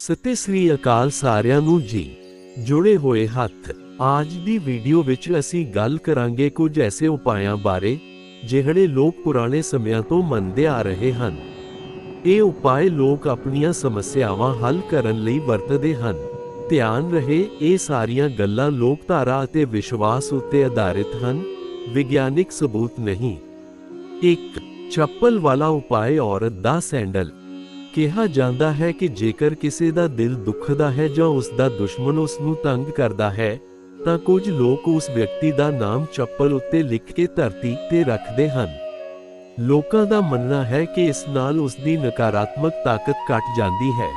ਸਤਿ ਸ੍ਰੀ ਅਕਾਲ ਸਾਰਿਆਂ ਨੂੰ ਜੀ। ਜੁੜੇ ਹੋਏ ਹੱਥ, ਅੱਜ ਦੀ ਵੀਡੀਓ ਵਿੱਚ ਅਸੀਂ ਗੱਲ ਕਰਾਂਗੇ ਕੁਝ ਐਸੇ ਉਪਾਅ ਬਾਰੇ, ਜਿਹੜੇ ਲੋਕ ਪੁਰਾਣੇ ਸਮਿਆਂ ਤੋਂ ਮੰਨਦੇ ਆ ਰਹੇ ਹਨ। ਇਹ ਉਪਾਅ ਲੋਕ ਆਪਣੀਆਂ ਸਮੱਸਿਆਵਾਂ ਹੱਲ ਕਰਨ ਲਈ ਵਰਤਦੇ ਹਨ। ਧਿਆਨ ਰਹੇ, ਇਹ ਸਾਰੀਆਂ ਗੱਲਾਂ ਲੋਕਧਾਰਾ ਅਤੇ ਵਿਸ਼ਵਾਸ ਉੱਤੇ ਆਧਾਰਿਤ ਹਨ, ਵਿਗਿਆਨਿਕ ਸਬੂਤ ਨਹੀਂ। ਇੱਕ, ਚੱਪਲ ਵਾਲਾ ਉਪਾਅ ਔਰਤ ਦਾ ਸੈਂਡਲ। ਕਿਹਾ ਜਾਂਦਾ ਹੈ ਕਿ ਜੇਕਰ ਕਿਸੇ ਦਾ ਦਿਲ ਦੁਖਦਾ ਹੈ ਜਾਂ ਉਸ ਦਾ ਦੁਸ਼ਮਣ ਉਸ ਨੂੰ ਤੰਗ ਕਰਦਾ ਹੈ, ਤਾਂ ਕੁਝ ਲੋਕ ਉਸ ਵਿਅਕਤੀ ਦਾ ਨਾਮ ਚੱਪਲ ਉੱਤੇ ਲਿਖ ਕੇ ਧਰਤੀ ਤੇ ਰੱਖਦੇ ਹਨ। ਲੋਕਾਂ ਦਾ ਮੰਨਣਾ ਹੈ ਕਿ ਇਸ ਨਾਲ ਉਸ ਦੀ ਨਕਾਰਾਤਮਕ ਤਾਕਤ ਘਟ ਜਾਂਦੀ ਹੈ।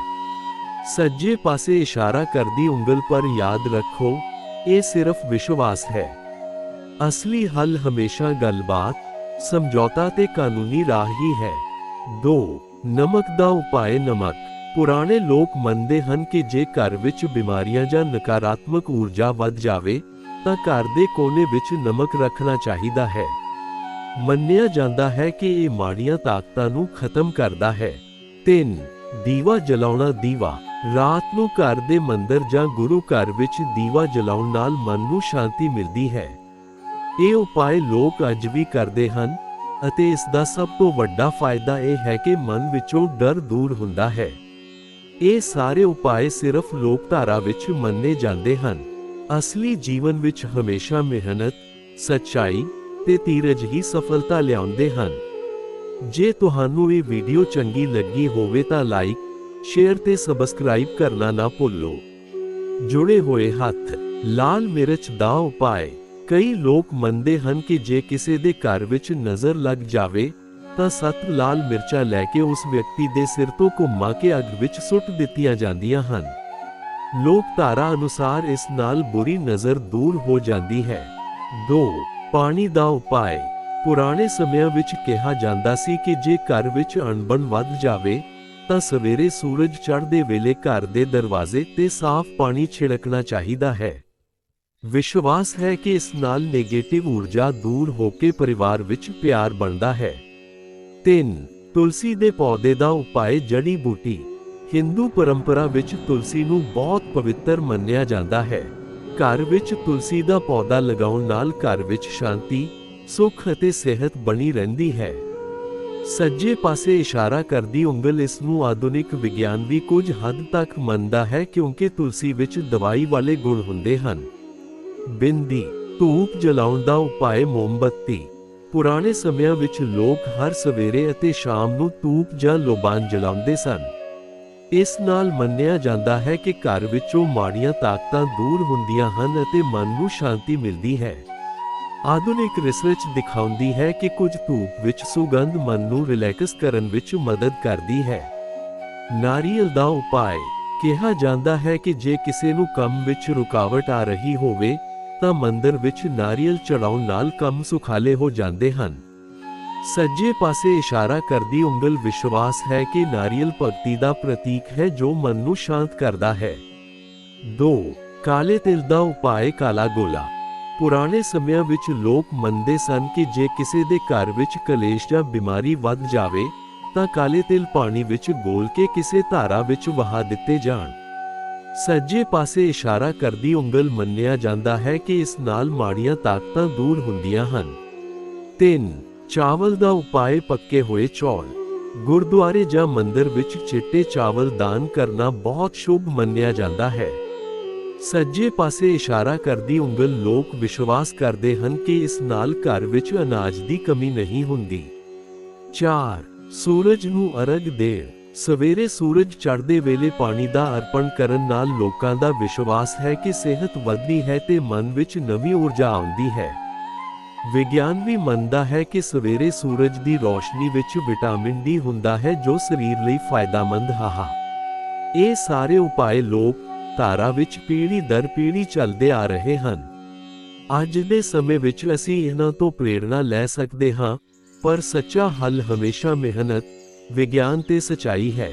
ਸੱਜੇ ਪਾਸੇ ਇਸ਼ਾਰਾ ਕਰਦੀ ਉਂਗਲ ਪਰ ਯਾਦ ਰੱਖੋ, ਇਹ ਸਿਰਫ ਵਿਸ਼ਵਾਸ ਹੈ। ਅਸਲੀ ਹੱਲ ਹਮੇਸ਼ਾ ਗੱਲਬਾਤ, ਸਮਝੌਤਾ ਤੇ ਕਾਨੂੰਨੀ ਰਾਹ ਹੀ। ਹੈ 2 ਨਮਕ ਦਾ ਉਪਾਅ ਨਮਕ। ਪੁਰਾਣੇ ਲੋਕ ਮੰਨਦੇ ਹਨ ਕਿ ਜੇ ਘਰ ਵਿੱਚ ਬਿਮਾਰੀਆਂ ਜਾਂ ਨਕਾਰਾਤਮਕ ਊਰਜਾ ਵੱਧ ਜਾਵੇ, ਤਾਂ ਘਰ ਦੇ ਕੋਨੇ ਵਿੱਚ ਨਮਕ ਰੱਖਣਾ ਚਾਹੀਦਾ ਹੈ। ਮੰਨਿਆ ਜਾਂਦਾ ਹੈ ਕਿ ਇਹ ਮਾੜੀਆਂ ਤਾਕਤਾਂ ਨੂੰ ਖਤਮ ਕਰਦਾ ਹੈ। 3 ਦੀਵਾ ਜਲਾਉਣਾ ਦੀਵਾ। ਰਾਤ ਨੂੰ ਘਰ ਦੇ ਮੰਦਰ ਜਾਂ ਗੁਰੂ ਘਰ ਵਿੱਚ ਦੀਵਾ ਜਲਾਉਣ ਨਾਲ ਮਨ ਨੂੰ ਸ਼ਾਂਤੀ ਮਿਲਦੀ ਹੈ। ਇਹ ਉਪਾਅ ਲੋਕ ਅੱਜ ਵੀ ਕਰਦੇ ਹਨ। ਅਤੇ ਇਸ ਦਾ ਸਭ ਤੋਂ ਵੱਡਾ ਫਾਇਦਾ ਇਹ ਹੈ ਕਿ ਮਨ ਵਿੱਚੋਂ ਡਰ ਦੂਰ ਹੁੰਦਾ ਹੈ। ਇਹ ਸਾਰੇ ਉਪਾਅ ਸਿਰਫ ਲੋਕਧਾਰਾ ਵਿੱਚ ਮੰਨੇ ਜਾਂਦੇ ਹਨ। ਅਸਲੀ ਜੀਵਨ ਵਿੱਚ ਹਮੇਸ਼ਾ ਮਿਹਨਤ, ਸੱਚਾਈ ਤੇ ਧੀਰਜ ਹੀ ਸਫਲਤਾ ਲਿਆਉਂਦੇ ਹਨ। ਜੇ ਤੁਹਾਨੂੰ ਇਹ ਵੀਡੀਓ ਚੰਗੀ ਲੱਗੀ ਹੋਵੇ ਤਾਂ ਲਾਈਕ, ਸ਼ੇਅਰ ਤੇ ਸਬਸਕ੍ਰਾਈਬ ਕਰਨਾ ਨਾ ਭੁੱਲੋ। ਜੁੜੇ ਹੋਏ ਹੱਥ, ਲਾਲ ਮਿਰਚ ਦਾ ਉਪਾਅ। ਕਈ ਲੋਕ ਮੰਨਦੇ ਹਨ ਕਿ ਜੇ ਕਿਸੇ ਦੇ ਘਰ ਵਿੱਚ ਨਜ਼ਰ ਲੱਗ ਜਾਵੇ, ਤਾਂ ਸੱਤ ਲਾਲ ਮਿਰਚਾਂ ਲੈ ਕੇ ਉਸ ਵਿਅਕਤੀ ਦੇ ਸਿਰ ਤੋਂ ਘੁੰਮਾ ਕੇ ਅੱਗ ਵਿੱਚ ਸੁੱਟ ਦਿੱਤੀਆਂ ਜਾਂਦੀਆਂ ਹਨ। ਲੋਕ ਧਾਰਾ ਅਨੁਸਾਰ ਇਸ ਨਾਲ ਬੁਰੀ ਨਜ਼ਰ ਦੂਰ ਹੋ ਜਾਂਦੀ ਹੈ। 2 ਪਾਣੀ ਦਾ ਉਪਾਅ। ਪੁਰਾਣੇ ਸਮਿਆਂ ਵਿੱਚ ਕਿਹਾ ਜਾਂਦਾ ਸੀ ਕਿ ਜੇ ਘਰ ਵਿੱਚ ਅਣਬਣ ਵੱਧ ਜਾਵੇ, ਤਾਂ ਸਵੇਰੇ ਸੂਰਜ ਚੜ੍ਹਦੇ ਵੇਲੇ ਘਰ ਦੇ ਦਰਵਾਜ਼ੇ ਤੇ ਸਾਫ਼ ਪਾਣੀ ਛਿੜਕਣਾ ਚਾਹੀਦਾ ਹੈ। ਵਿਸ਼ਵਾਸ ਹੈ ਕਿ ਇਸ ਨਾਲ 네ਗੇਟਿਵ ਊਰਜਾ ਦੂਰ ਹੋ ਕੇ ਪਰਿਵਾਰ ਵਿੱਚ ਪਿਆਰ ਬਣਦਾ ਹੈ। 3 ਤੁਲਸੀ ਦੇ ਪੌਦੇ ਦਾ ਉਪਾਅ ਜੜੀ ਬੂਟੀ ਹਿੰਦੂ ਪਰੰਪਰਾ ਵਿੱਚ ਤੁਲਸੀ ਨੂੰ ਬਹੁਤ ਪਵਿੱਤਰ ਮੰਨਿਆ ਜਾਂਦਾ ਹੈ। ਘਰ ਵਿੱਚ ਤੁਲਸੀ ਦਾ ਪੌਦਾ ਲਗਾਉਣ ਨਾਲ ਘਰ ਵਿੱਚ ਸ਼ਾਂਤੀ, ਸੁੱਖ ਅਤੇ ਸਿਹਤ ਬਣੀ ਰਹਿੰਦੀ ਹੈ। ਸੱਜੇ ਪਾਸੇ ਇਸ਼ਾਰਾ ਕਰਦੀ ਉਂਗਲ ਇਸ ਨੂੰ ਆਧੁਨਿਕ ਵਿਗਿਆਨ ਵੀ ਕੁਝ ਹੱਦ ਤੱਕ ਮੰਨਦਾ ਹੈ ਕਿਉਂਕਿ ਤੁਲਸੀ ਵਿੱਚ ਦਵਾਈ ਵਾਲੇ ਗੁਣ ਹੁੰਦੇ ਹਨ। ਬਿੰਦੀ ਧੂਪ ਜਲਾਉਣ ਦਾ ਉਪਾਅ ਮੋਮਬੱਤੀ। ਪੁਰਾਣੇ ਸਮਿਆਂ ਵਿੱਚ ਲੋਕ ਹਰ ਸਵੇਰੇ ਅਤੇ ਸ਼ਾਮ ਨੂੰ ਧੂਪ ਜਾਂ ਲੋਬਾਨ ਜਲਾਉਂਦੇ ਸਨ। ਇਸ ਨਾਲ ਮੰਨਿਆ ਜਾਂਦਾ ਹੈ ਕਿ ਘਰ ਵਿੱਚੋਂ ਮਾੜੀਆਂ ਤਾਕਤਾਂ ਦੂਰ ਹੁੰਦੀਆਂ ਹਨ ਅਤੇ ਮਨ ਨੂੰ ਸ਼ਾਂਤੀ ਮਿਲਦੀ ਹੈ। ਆਧੁਨਿਕ ਰਿਸਰਚ ਦਿਖਾਉਂਦੀ ਹੈ ਕਿ ਕੁਝ ਧੂਪ ਵਿੱਚ ਸੁਗੰਧ ਮਨ ਨੂੰ ਰਿਲੈਕਸ ਕਰਨ ਵਿੱਚ ਮਦਦ ਕਰਦੀ ਹੈ। ਨਾਰੀਅਲ ਦਾ ਉਪਾਅ ਕਿਹਾ ਜਾਂਦਾ ਹੈ ਕਿ ਜੇ ਕਿਸੇ ਨੂੰ ਕੰਮ ਵਿੱਚ ਰੁਕਾਵਟ ਆ ਰਹੀ ਹੋਵੇ ਤਾਂ ਮੰਦਰ ਵਿੱਚ ਨਾਰੀਅਲ ਚੜਾਉਣ ਨਾਲ ਕੰਮ ਸੁਖਾਲੇ ਹੋ ਜਾਂਦੇ ਹਨ। ਸੱਜੇ ਪਾਸੇ ਇਸ਼ਾਰਾ ਕਰਦੀ ਉਂਗਲ ਵਿਸ਼ਵਾਸ ਹੈ ਕਿ ਨਾਰੀਅਲ ਭਗਤੀ ਦਾ ਪ੍ਰਤੀਕ ਹੈ ਜੋ ਮਨ ਨੂੰ ਸ਼ਾਂਤ ਕਰਦਾ ਹੈ। 2 ਕਾਲੇ ਤਿਲ ਦਾ ਉਪਾਅ ਕਾਲਾ ਗੋਲਾ। ਪੁਰਾਣੇ ਸਮਿਆਂ ਵਿੱਚ ਲੋਕ ਮੰਨਦੇ ਸਨ ਕਿ ਜੇ ਕਿਸੇ ਦੇ ਘਰ ਵਿੱਚ ਕਲੇਸ਼ ਜਾਂ ਬਿਮਾਰੀ ਵੱਧ ਜਾਵੇ, ਤਾਂ ਕਾਲੇ ਤਿਲ ਪਾਣੀ ਵਿੱਚ ਗੋਲ ਕੇ ਕਿਸੇ ਧਾਰਾ ਵਿੱਚ ਵਹਾ ਦਿੱਤੇ ਜਾਣ। ਸੱਜੇ ਪਾਸੇ ਇਸ਼ਾਰਾ ਕਰਦੀ ਉਂਗਲ ਮੰਨਿਆ ਜਾਂਦਾ ਹੈ ਕਿ ਇਸ ਨਾਲ ਮਾੜੀਆਂ ਤਾਕਤਾਂ ਦੂਰ ਹੁੰਦੀਆਂ ਹਨ। 3 ਚਾਵਲ ਦਾ ਉਪਾਅ ਪੱਕੇ ਹੋਏ ਚੌਲ। ਗੁਰਦੁਆਰੇ ਜਾਂ ਮੰਦਰ ਵਿੱਚ ਚਿੱਟੇ ਚਾਵਲ ਦਾਨ ਕਰਨਾ ਬਹੁਤ ਸ਼ੁਭ ਮੰਨਿਆ ਜਾਂਦਾ ਹੈ। ਸੱਜੇ ਪਾਸੇ ਇਸ਼ਾਰਾ ਕਰਦੀ ਉਂਗਲ ਲੋਕ ਵਿਸ਼ਵਾਸ ਕਰਦੇ ਹਨ ਕਿ ਇਸ ਨਾਲ ਘਰ ਵਿੱਚ ਅਨਾਜ ਦੀ ਕਮੀ ਨਹੀਂ ਹੁੰਦੀ। 4 ਸੂਰਜ ਨੂੰ ਅਰਗ ਦੇਣ। ਸਵੇਰੇ ਸੂਰਜ ਚੜ੍ਹਦੇ ਵੇਲੇ ਪਾਣੀ ਦਾ ਅਰਪਣ ਕਰਨ ਨਾਲ ਲੋਕਾਂ ਦਾ ਵਿਸ਼ਵਾਸ ਹੈ ਕਿ ਸਿਹਤ ਵਧਦੀ ਹੈ ਤੇ ਮਨ ਵਿੱਚ ਨਵੀਂ ਊਰਜਾ ਆਉਂਦੀ ਹੈ। ਵਿਗਿਆਨ ਵੀ ਮੰਨਦਾ ਹੈ ਕਿ ਸਵੇਰੇ ਸੂਰਜ ਦੀ ਰੋਸ਼ਨੀ ਵਿੱਚ ਵਿਟਾਮਿਨ ਡੀ ਹੁੰਦਾ ਹੈ ਜੋ ਸਰੀਰ ਲਈ ਫਾਇਦਾਮੰਦ ਹਾਹਾ। ਇਹ ਸਾਰੇ ਉਪਾਅ ਲੋਕ ਧਾਰਾ ਵਿੱਚ ਪੀੜ੍ਹੀ ਦਰ ਪੀੜ੍ਹੀ ਚੱਲਦੇ ਆ ਰਹੇ ਹਨ। ਅੱਜ ਦੇ ਸਮੇਂ ਵਿੱਚ ਅਸੀਂ ਇਹਨਾਂ ਤੋਂ ਪ੍ਰੇਰਣਾ ਲੈ ਸਕਦੇ ਹਾਂ, ਪਰ ਸੱਚਾ ਹੱਲ ਹਮੇਸ਼ਾ ਮਿਹਨਤ ਵਿਗਿਆਨ ਤੇ ਸਚਾਈ ਹੈ।